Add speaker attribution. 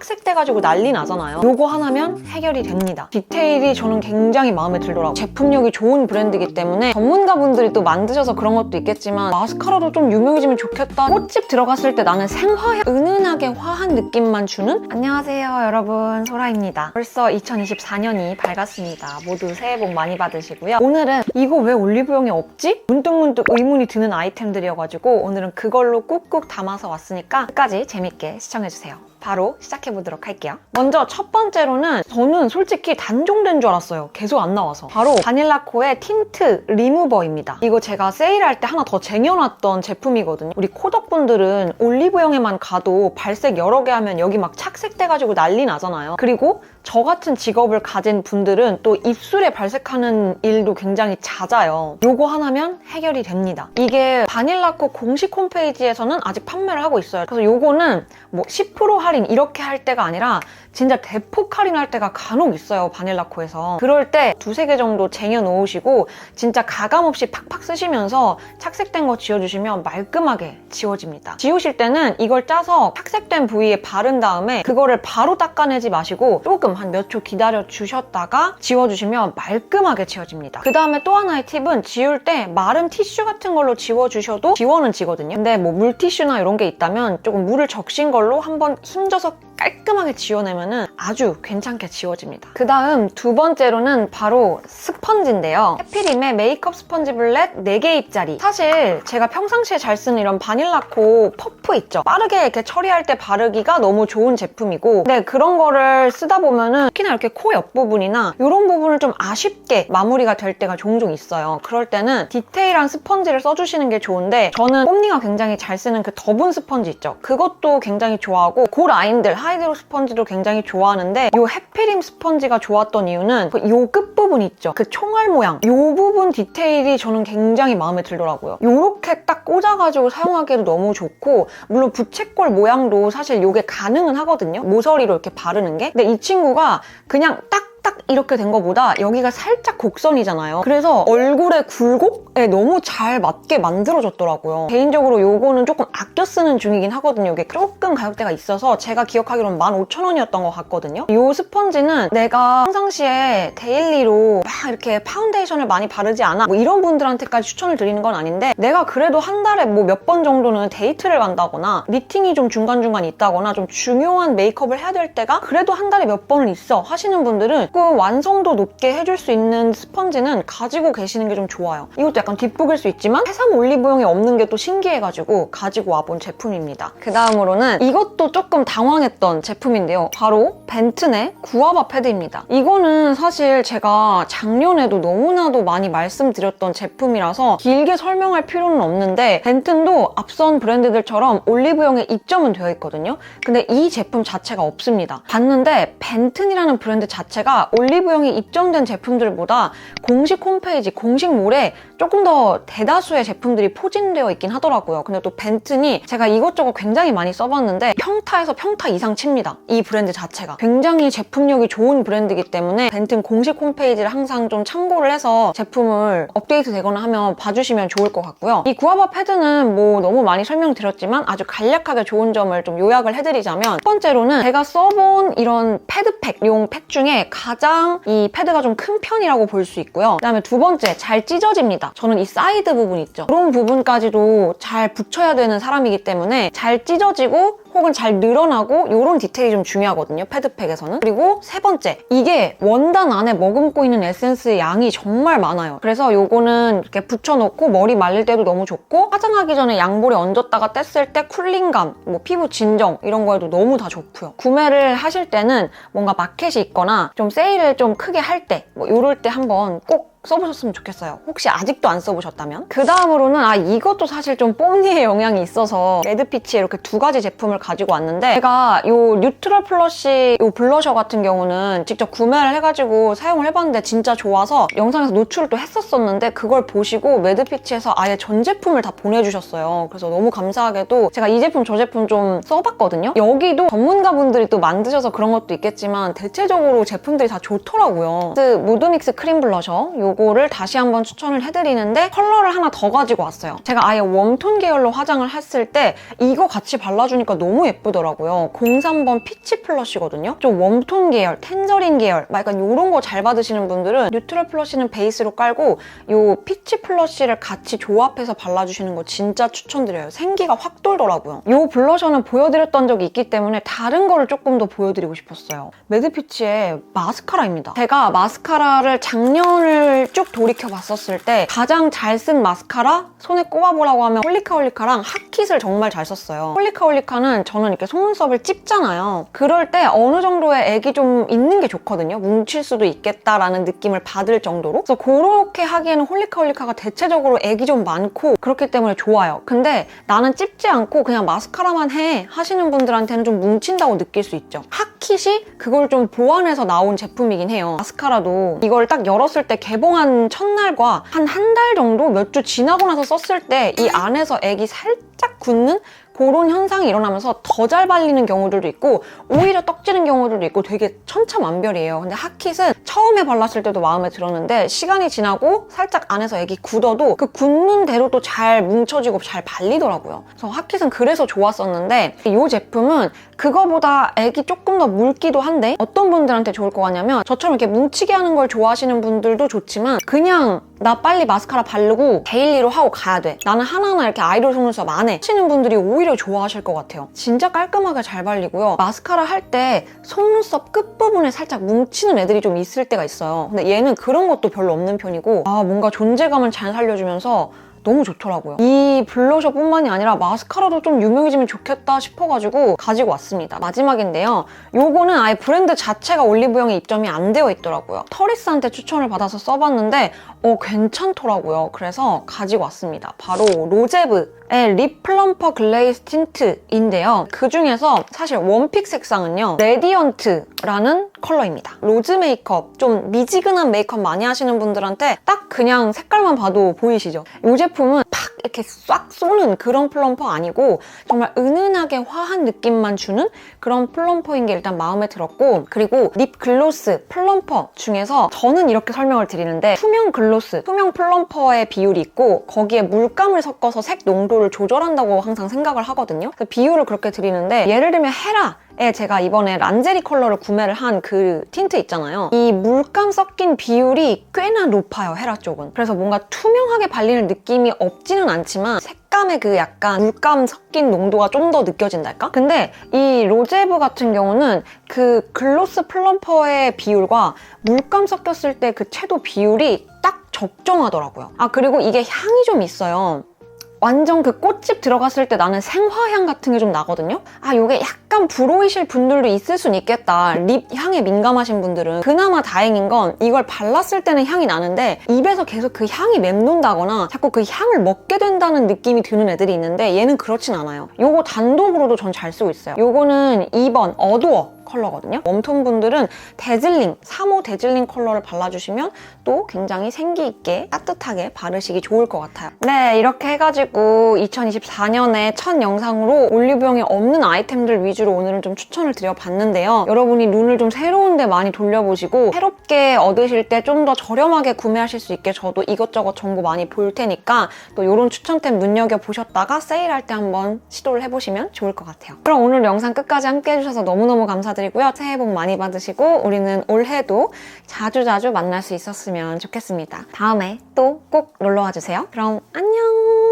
Speaker 1: 착색돼가지고 난리 나잖아요. 요거 하나면 해결이 됩니다. 디테일이 저는 굉장히 마음에 들더라고요. 제품력이 좋은 브랜드이기 때문에 전문가분들이 또 만드셔서 그런 것도 있겠지만 마스카라도 좀 유명해지면 좋겠다. 꽃집 들어갔을 때 나는 생화향, 은은하게 화한 느낌만 주는? 안녕하세요 여러분 소라입니다. 벌써 2024년이 밝았습니다. 모두 새해 복 많이 받으시고요. 오늘은 이거 왜 올리브영에 없지? 문득문득 의문이 드는 아이템들이어가지고 오늘은 그걸로 꾹꾹 담아서 왔으니까 끝까지 재밌게 시청해주세요. 바로 시작해 보도록 할게요. 먼저 첫 번째로는 저는 솔직히 단종된 줄 알았어요. 계속 안 나와서. 바로 바닐라코의 틴트 리무버입니다. 이거 제가 세일할 때 하나 더 쟁여놨던 제품이거든요. 우리 코덕분들은 올리브영에만 가도 발색 여러 개 하면 여기 막 착색돼가지고 난리 나잖아요. 그리고 저 같은 직업을 가진 분들은 또 입술에 발색하는 일도 굉장히 잦아요. 요거 하나면 해결이 됩니다. 이게 바닐라코 공식 홈페이지에서는 아직 판매를 하고 있어요. 그래서 요거는 뭐 10% 할인 이렇게 할 때가 아니라 진짜 대폭 할인할 때가 간혹 있어요. 바닐라코에서. 그럴 때 두세 개 정도 쟁여 놓으시고 진짜 가감 없이 팍팍 쓰시면서 착색된 거 지워주시면 말끔하게 지워집니다. 지우실 때는 이걸 짜서 착색된 부위에 바른 다음에 그거를 바로 닦아내지 마시고 조금 한 몇 초 기다려 주셨다가 지워주시면 말끔하게 지워집니다. 그 다음에 또 하나의 팁은 지울 때 마른 티슈 같은 걸로 지워주셔도 지워는 지거든요. 근데 뭐 물티슈나 이런 게 있다면 조금 물을 적신 걸로 한번 힘줘서 깔끔하게 지워내면 아주 괜찮게 지워집니다. 그 다음 두 번째로는 바로 스펀지인데요. 해피림의 메이크업 스펀지 블렛 4개 입자리. 사실 제가 평상시에 잘 쓰는 이런 바닐라코 퍼프 있죠. 빠르게 이렇게 처리할 때 바르기가 너무 좋은 제품이고 근데 그런 거를 쓰다 보면은 특히나 이렇게 코 옆부분이나 이런 부분을 좀 아쉽게 마무리가 될 때가 종종 있어요. 그럴 때는 디테일한 스펀지를 써주시는 게 좋은데 저는 뽐니가 굉장히 잘 쓰는 그 더분 스펀지 있죠. 그것도 굉장히 좋아하고 그 라인들 하 이드로 스펀지도 굉장히 좋아하는데 이 해피림 스펀지가 좋았던 이유는 그요 끝부분 있죠. 그 총알 모양 요 부분 디테일이 저는 굉장히 마음에 들더라고요. 요렇게 딱 꽂아가지고 사용하기에도 너무 좋고 물론 부채꼴 모양도 사실 요게 가능은 하거든요. 모서리로 이렇게 바르는 게. 근데 이 친구가 그냥 딱 딱 이렇게 된 것보다 여기가 살짝 곡선이잖아요. 그래서 얼굴의 굴곡에 너무 잘 맞게 만들어졌더라고요. 개인적으로 요거는 조금 아껴 쓰는 중이긴 하거든요. 이게 조금 가격대가 있어서 제가 기억하기로는 15,000원이었던 것 같거든요. 요 스펀지는 내가 평상시에 데일리로 막 이렇게 파운데이션을 많이 바르지 않아 뭐 이런 분들한테까지 추천을 드리는 건 아닌데 내가 그래도 한 달에 뭐 몇 번 정도는 데이트를 간다거나 미팅이 좀 중간중간 있다거나 좀 중요한 메이크업을 해야 될 때가 그래도 한 달에 몇 번은 있어 하시는 분들은 완성도 높게 해줄 수 있는 스펀지는 가지고 계시는 게 좀 좋아요. 이것도 약간 뒷북일 수 있지만 해삼 올리브영에 없는 게 또 신기해가지고 가지고 와본 제품입니다. 그 다음으로는 이것도 조금 당황했던 제품인데요. 바로 벤튼의 구아바 패드입니다. 이거는 사실 제가 작년에도 너무나도 많이 말씀드렸던 제품이라서 길게 설명할 필요는 없는데 벤튼도 앞선 브랜드들처럼 올리브영에 입점은 되어 있거든요. 근데 이 제품 자체가 없습니다. 봤는데 벤튼이라는 브랜드 자체가 올리브영에 입점된 제품들보다 공식 홈페이지, 공식 몰에 조금 더 대다수의 제품들이 포진되어 있긴 하더라고요. 근데 또 벤튼이 제가 이것저것 굉장히 많이 써봤는데 평타에서 평타 이상 칩니다. 이 브랜드 자체가. 굉장히 제품력이 좋은 브랜드이기 때문에 벤튼 공식 홈페이지를 항상 좀 참고를 해서 제품을 업데이트 되거나 하면 봐주시면 좋을 것 같고요. 이 구아바 패드는 뭐 너무 많이 설명드렸지만 아주 간략하게 좋은 점을 좀 요약을 해드리자면 첫 번째로는 제가 써본 이런 패드팩용 팩 중에 가장 이 패드가 좀 큰 편이라고 볼 수 있고요. 그 다음에 두 번째, 잘 찢어집니다. 저는 이 사이드 부분 있죠. 그런 부분까지도 잘 붙여야 되는 사람이기 때문에 잘 찢어지고 혹은 잘 늘어나고 이런 디테일이 좀 중요하거든요. 패드팩에서는. 그리고 세 번째, 이게 원단 안에 머금고 있는 에센스의 양이 정말 많아요. 그래서 요거는 이렇게 붙여놓고 머리 말릴 때도 너무 좋고 화장하기 전에 양볼에 얹었다가 뗐을 때 쿨링감, 뭐 피부 진정 이런 거에도 너무 다 좋고요. 구매를 하실 때는 뭔가 마켓이 있거나 좀 세일을 좀 크게 할 때, 뭐 이럴 때 한번 꼭 써보셨으면 좋겠어요. 혹시 아직도 안 써보셨다면? 그 다음으로는 아 이것도 사실 좀 뽐니의 영향이 있어서 레드피치에 이렇게 두 가지 제품을 가지고 왔는데 제가 요 뉴트럴 플러시 요 블러셔 같은 경우는 직접 구매를 해가지고 사용을 해봤는데 진짜 좋아서 영상에서 노출을 또 했었었는데 그걸 보시고 매드피치에서 아예 전 제품을 다 보내주셨어요. 그래서 너무 감사하게도 제가 이 제품 저 제품 좀 써봤거든요. 여기도 전문가분들이 또 만드셔서 그런 것도 있겠지만 대체적으로 제품들이 다 좋더라고요. 그 무드믹스 크림 블러셔 요 요거를 다시 한번 추천을 해드리는데 컬러를 하나 더 가지고 왔어요. 제가 아예 웜톤 계열로 화장을 했을 때 이거 같이 발라주니까 너무 예쁘더라고요. 03번 피치 플러시거든요. 좀 웜톤 계열, 텐저린 계열, 막 약간 이런 거 잘 받으시는 분들은 뉴트럴 플러시는 베이스로 깔고 요 피치 플러시를 같이 조합해서 발라주시는 거 진짜 추천드려요. 생기가 확 돌더라고요. 요 블러셔는 보여드렸던 적이 있기 때문에 다른 거를 조금 더 보여드리고 싶었어요. 매드피치의 마스카라입니다. 제가 마스카라를 작년을 쭉 돌이켜 봤었을 때 가장 잘 쓴 마스카라 손에 꼽아보라고 하면 홀리카 홀리카랑 핫킷을 정말 잘 썼어요. 홀리카 홀리카는 저는 이렇게 속눈썹을 찝잖아요. 그럴 때 어느 정도의 액이 좀 있는 게 좋거든요. 뭉칠 수도 있겠다라는 느낌을 받을 정도로. 그래서 그렇게 하기에는 홀리카 홀리카가 대체적으로 액이 좀 많고 그렇기 때문에 좋아요. 근데 나는 찝지 않고 그냥 마스카라만 해 하시는 분들한테는 좀 뭉친다고 느낄 수 있죠. 핫 킷이 그걸 좀 보완해서 나온 제품이긴 해요. 마스카라도 이걸 딱 열었을 때 개봉한 첫날과 한 한 달 정도 몇 주 지나고 나서 썼을 때 이 안에서 액이 살짝 굳는 그런 현상이 일어나면서 더 잘 발리는 경우들도 있고 오히려 떡지는 경우들도 있고 되게 천차만별이에요. 근데 핫킷은 처음에 발랐을 때도 마음에 들었는데 시간이 지나고 살짝 안에서 액이 굳어도 그 굳는 대로도 잘 뭉쳐지고 잘 발리더라고요. 그래서 핫킷은 그래서 좋았었는데 이 제품은 그거보다 액이 조금 더 묽기도 한데 어떤 분들한테 좋을 것 같냐면 저처럼 이렇게 뭉치게 하는 걸 좋아하시는 분들도 좋지만 그냥 나 빨리 마스카라 바르고 데일리로 하고 가야 돼. 나는 하나하나 이렇게 아이돌 속눈썹 안 해. 하시는 분들이 오히려 좋아하실 것 같아요. 진짜 깔끔하게 잘 발리고요. 마스카라 할 때 속눈썹 끝부분에 살짝 뭉치는 애들이 좀 있을 때가 있어요. 근데 얘는 그런 것도 별로 없는 편이고 아 뭔가 존재감을 잘 살려주면서 너무 좋더라고요. 이 블러셔뿐만이 아니라 마스카라도 좀 유명해지면 좋겠다 싶어가지고 가지고 왔습니다. 마지막인데요. 요거는 아예 브랜드 자체가 올리브영에 입점이 안 되어 있더라고요. 터리스한테 추천을 받아서 써봤는데 어 괜찮더라고요. 그래서 가지고 왔습니다. 바로 로제브의 립 플럼퍼 글레이스 틴트인데요. 그 중에서 사실 원픽 색상은요. 레디언트라는 컬러입니다. 로즈 메이크업, 좀 미지근한 메이크업 많이 하시는 분들한테 딱 그냥 색깔만 봐도 보이시죠? 이 제품은 팍 이렇게 싹 쏘는 그런 플럼퍼 아니고 정말 은은하게 화한 느낌만 주는 그런 플럼퍼인 게 일단 마음에 들었고 그리고 립 글로스 플럼퍼 중에서 저는 이렇게 설명을 드리는데 투명 글로스, 투명 플럼퍼의 비율이 있고 거기에 물감을 섞어서 색 농도를 조절한다고 항상 생각을 하거든요. 그래서 비율을 그렇게 드리는데 예를 들면 헤라 에 제가 이번에 란제리 컬러를 구매를 한 그 틴트 있잖아요. 이 물감 섞인 비율이 꽤나 높아요, 헤라 쪽은. 그래서 뭔가 투명하게 발리는 느낌이 없지는 않지만 색감의 그 약간 물감 섞인 농도가 좀 더 느껴진달까? 근데 이 로제브 같은 경우는 그 글로스 플럼퍼의 비율과 물감 섞였을 때 그 채도 비율이 딱 적정하더라고요. 아, 그리고 이게 향이 좀 있어요. 완전 그 꽃집 들어갔을 때 나는 생화향 같은 게 좀 나거든요? 아, 요게 약간 불호이실 분들도 있을 순 있겠다. 립 향에 민감하신 분들은. 그나마 다행인 건 이걸 발랐을 때는 향이 나는데 입에서 계속 그 향이 맴돈다거나 자꾸 그 향을 먹게 된다는 느낌이 드는 애들이 있는데 얘는 그렇진 않아요. 요거 단독으로도 전 잘 쓰고 있어요. 요거는 2번 어두워. 컬러거든요. 웜톤 분들은 데즐링, 3호 데즐링 컬러를 발라주시면 또 굉장히 생기 있게 따뜻하게 바르시기 좋을 것 같아요. 네, 이렇게 해가지고 2024년에 첫 영상으로 올리브영에 없는 아이템들 위주로 오늘은 좀 추천을 드려봤는데요. 여러분이 눈을 좀 새로운 데 많이 돌려보시고 새롭게 얻으실 때 좀 더 저렴하게 구매하실 수 있게 저도 이것저것 정보 많이 볼 테니까 또 이런 추천템 눈여겨보셨다가 세일할 때 한번 시도를 해보시면 좋을 것 같아요. 그럼 오늘 영상 끝까지 함께 해주셔서 너무너무 감사드립니다. 드리고요. 새해 복 많이 받으시고 우리는 올해도 자주 자주 만날 수 있었으면 좋겠습니다. 다음에 또 꼭 놀러와 주세요. 그럼 안녕!